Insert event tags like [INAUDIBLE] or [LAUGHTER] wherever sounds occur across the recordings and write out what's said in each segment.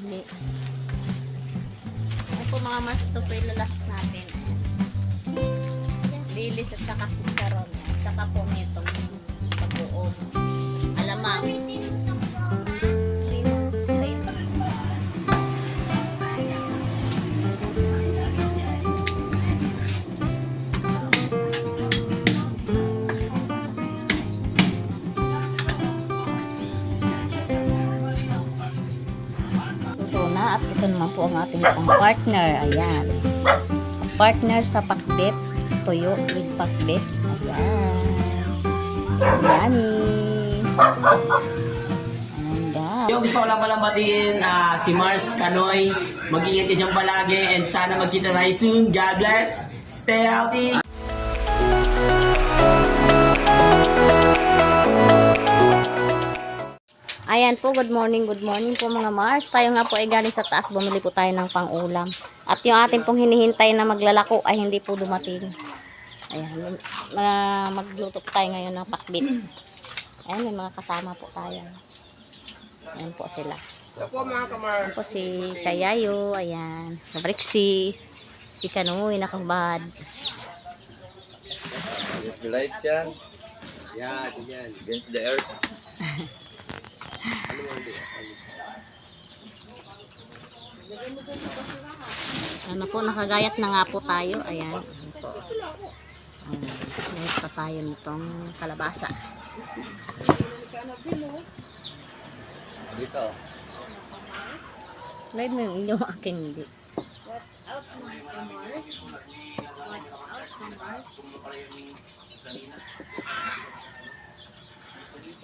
Hindi. Ayan po mga mas, ito po ilalas natin. Lilis at saka sikaron. At saka po nitong pag-uom. Alamang. Luto po ang ating pang partner. Ayan. Partner sa pakbet. Tuyo with pakbet. Ayan. Yummy. Uh, Yung gusto ko lang palang batiin ah, si Mars Kanoy. Mag-ingat ka dyan palagi and sana magkita tayo soon. God bless. Stay healthy. Ayan po, good morning, good morning po mga Mars. Tayo nga po ay galing sa taas, bumili po tayo ng pang-ulam. At yung ating pong hinihintay na maglalako ay hindi po dumating. Ayan, uh, magluto po tayo ngayon ng pakbit. Ayan, may mga kasama po tayo. Ayan po sila. Ayan po si Kayayo, ayan, Brixie, si Kanoy, nakabad. Light yan. Yan, yan. Against the earth. Ano po, nakagayat na nga po tayo. Ayan. Ayan po. Gayat pa tayo nitong kalabasa. Dito. Slide mo yung inyong [LAUGHS] aking hindi.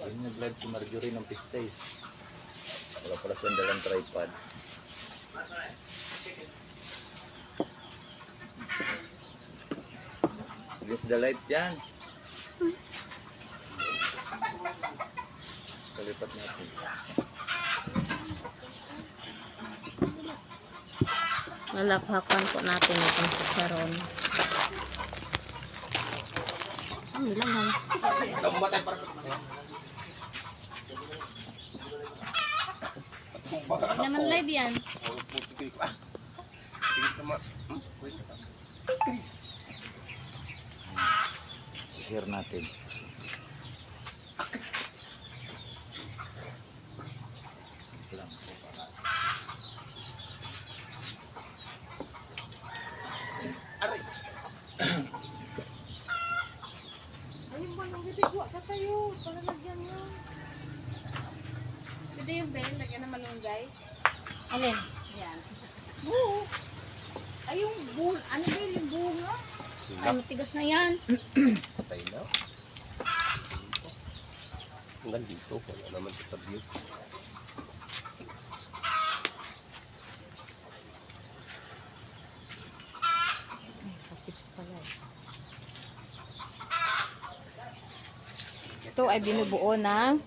Yung nag-live si Marjorie ng pistay. Wala pala siyang dalang tripod. Against the light yan. Kalipat natin. Lalakhakan po natin itong sasaron. Ang bilang ha. Hindi naman live yan. Share natin. Lang po para. Pwede yung bell, lagyan ng malunggay. Alin? Yan. Oo. Ay, yung bunga. Ano ba yun, yung bunga? Ay, matigas na yan. Patay na. Hanggang dito, wala naman sa eh. Ito ay binubuo ng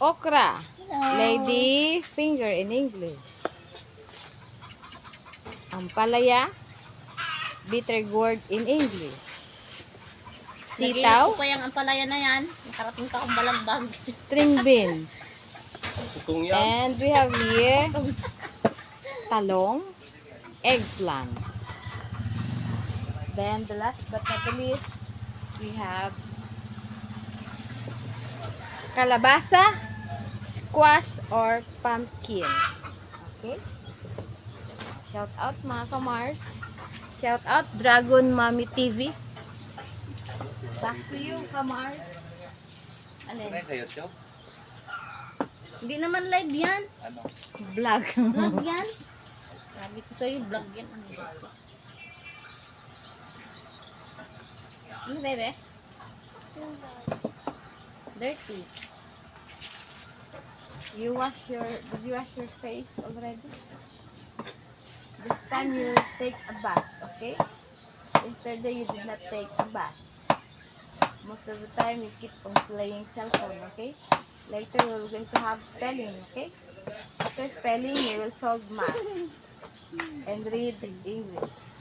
okra. Lady finger in English. Ampalaya. Bitter gourd in English. Sitaw? Sitaw. ko pa yung ampalaya na yan. Nakarating ka akong balagbag. String beans. Putong And we have here talong, eggplant. Then the last but not the least, we have kalabasa, squash, or pumpkin. Okay? Shout out mga kamars. Shout out Dragon Mommy TV. Back to you, kamars. Alin? Ano sa YouTube? Hindi naman live yan. Ano? Vlog. Vlog [LAUGHS] yan. Sabi ko sa'yo, vlog yan. Ano ba? Ano, bebe? Dirty. You wash your did you wash your face already? This time you take a bath, okay? Yesterday you did not take a bath. Most of the time you keep on playing cell phone, okay? Later we're going to have spelling, okay? After spelling you will solve math and read English.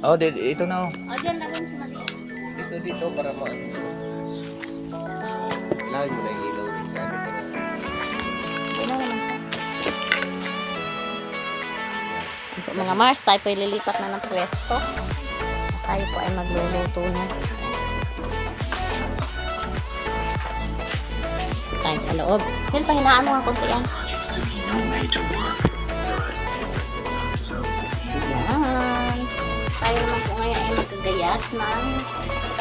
Oh, di, ito na oh. O, dyan lagyan sa maliit. Dito, dito, para mo na yung ilaw dito. Ano ka na? Ano naman siya? Ito, mga Mars, tayo po ililipat na ng pwesto. Tayo po ay magluluto na. Tayo sa loob. Phil, pahinaan mo nga kunti yan. Yan. Tayo naman po ngayon ay magkagayat ng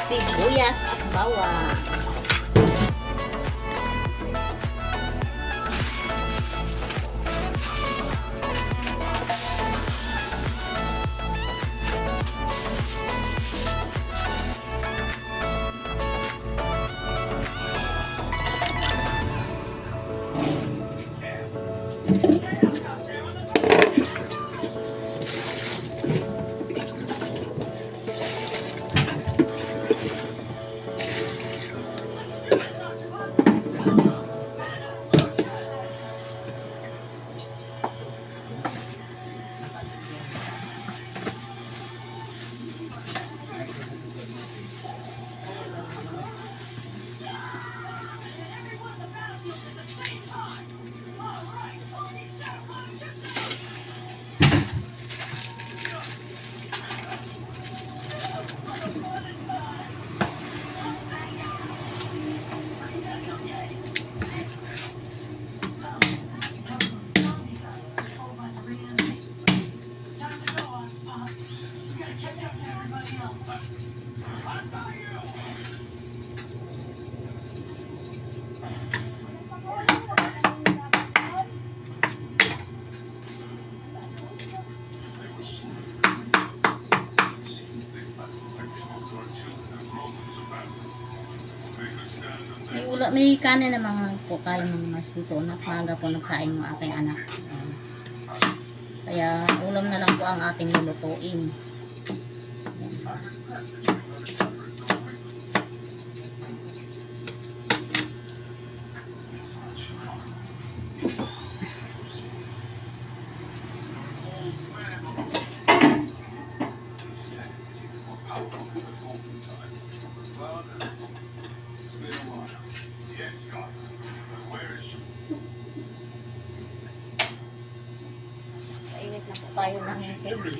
sibuyas at bawang. May ula, may kanin na mga po kayo mga mas dito na maaga po nagsaing ng aking anak. Kaya ulam na lang po ang ating lulutuin. Kainit na po tayo ng tubig.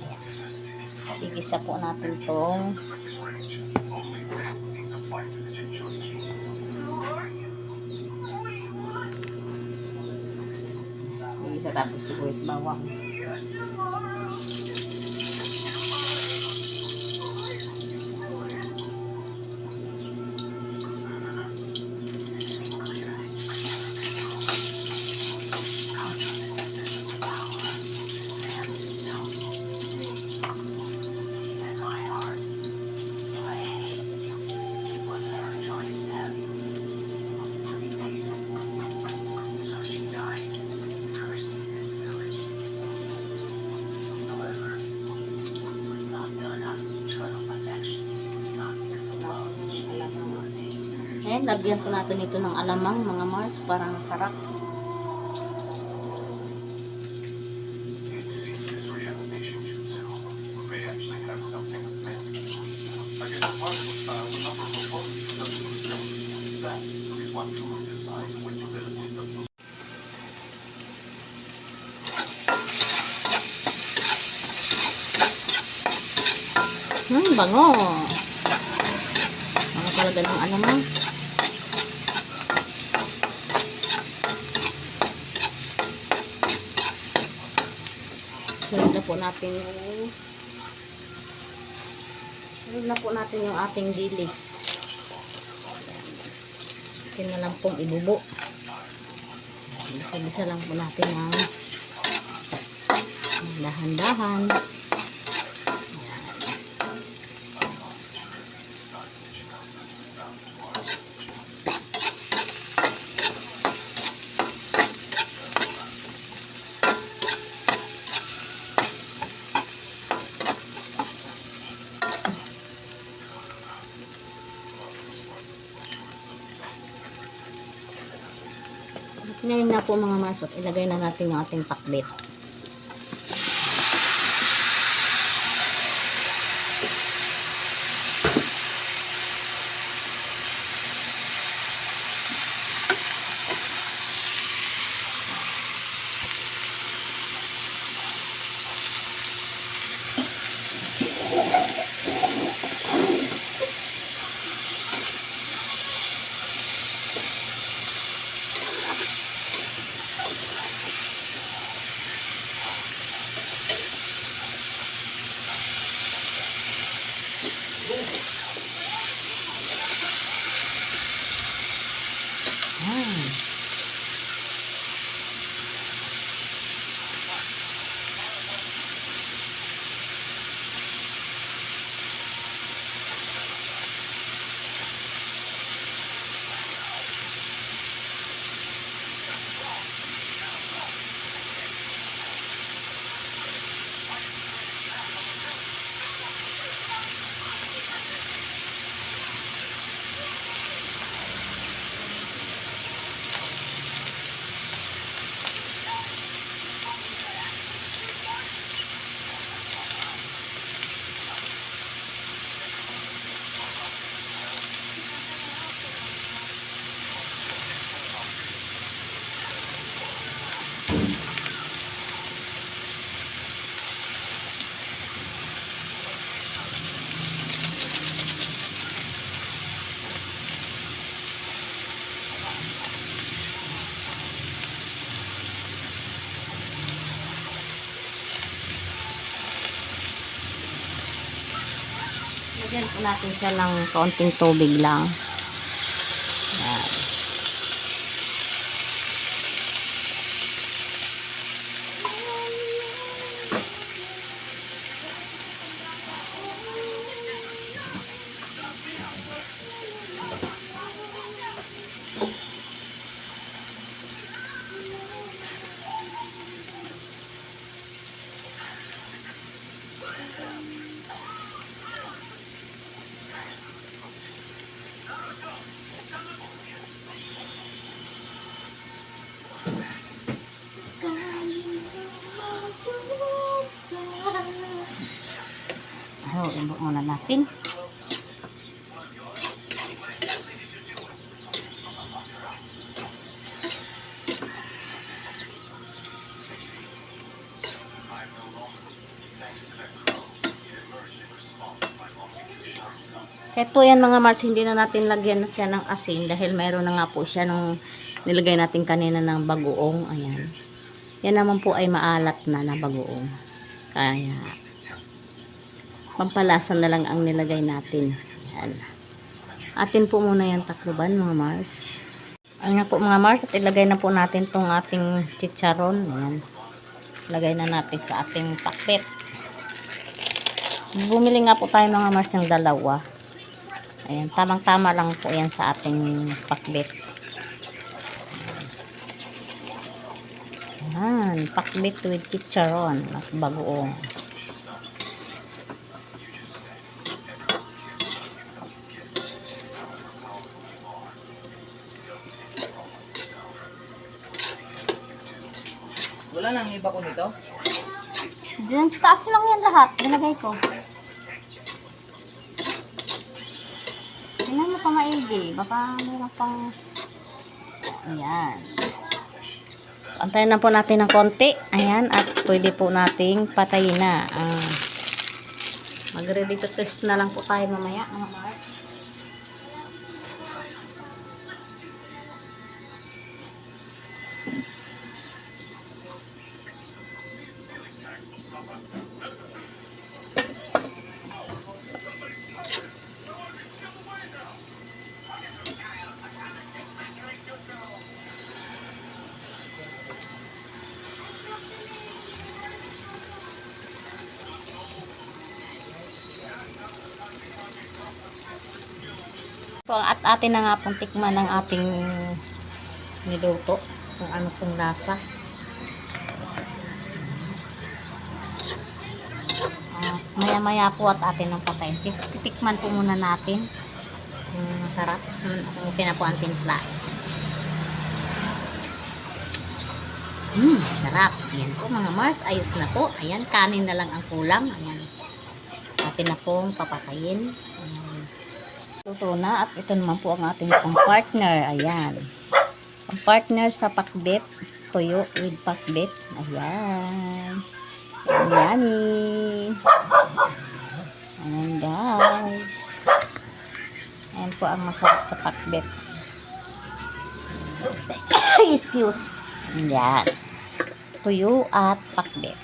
Igisa po natin tong Igisa tapos sibuyas bawang. Ayan, lagyan po natin ito ng alamang mga Mars para masarap. Hmm, bango. Bango talaga ng alamang. Sunod na po natin yung sunod na po natin yung ating dilis. Ayan na lang pong ibubo. Bisa-bisa lang po natin ng dahan-dahan. Ngayon na po mga masok, ilagay na natin yung ating pakbit. Lagyan po natin siya ng kaunting tubig lang. muna natin. Kaya po yan mga Mars, hindi na natin lagyan siya ng asin dahil mayroon na nga po siya nung nilagay natin kanina ng bagoong. Ayan. Yan naman po ay maalat na na bagoong. Kaya pampalasan na lang ang nilagay natin. Ayan. Atin po muna yung takluban mga Mars. Ayan nga po mga Mars, at ilagay na po natin tong ating chicharon. Ayan. Lagay na natin sa ating pakpet. Bumili nga po tayo mga Mars ng dalawa. Ayan, tamang-tama lang po yan sa ating pakbet. Ayan, pakbet with chicharon at bagoong. Nang iba ko nito? Diyan taas lang yan lahat. Nilagay ko. Tingnan mo pa maigi. Baka meron pang... Ayan. Antayin na po natin ng konti. Ayan. At pwede po nating patayin na. ang Mag-ready to test na lang po tayo mamaya mga Mars. Po, at atin na nga pong tikman ng ating niluto. Kung ano pong lasa. Ah, maya-maya po at atin ng patayin. Tik- Tikman po muna natin. Kung masarap. Hmm, Kung okay na ang timpla. Hmm, sarap. Ayan po mga Mars. Ayos na po. Ayan, kanin na lang ang kulang. Ayan. Atin na pong papatayin. Luto na at ito naman po ang ating pang partner. Ayan. Ang partner sa pakbet. Tuyo with pakbet. Ayan. Ayan, yummy. Ayan guys. Ayan po ang masarap sa pakbet. [COUGHS] Excuse. Ayan. Tuyo at pakbet.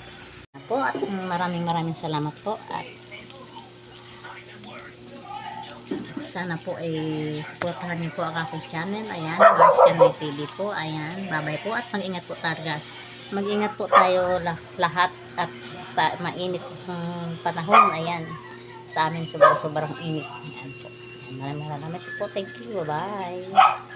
Po at maraming maraming salamat po at sana po ay supportahan niyo po ang aking channel. Ayan, Mars Canoy TV po. Ayan, babay po at mag-ingat po talaga. Mag-ingat po tayo lah- lahat at sa mainit ng panahon. Ayan, sa amin sobrang-sobrang init. Ayan po. Maraming maraming po. Thank you. Bye-bye.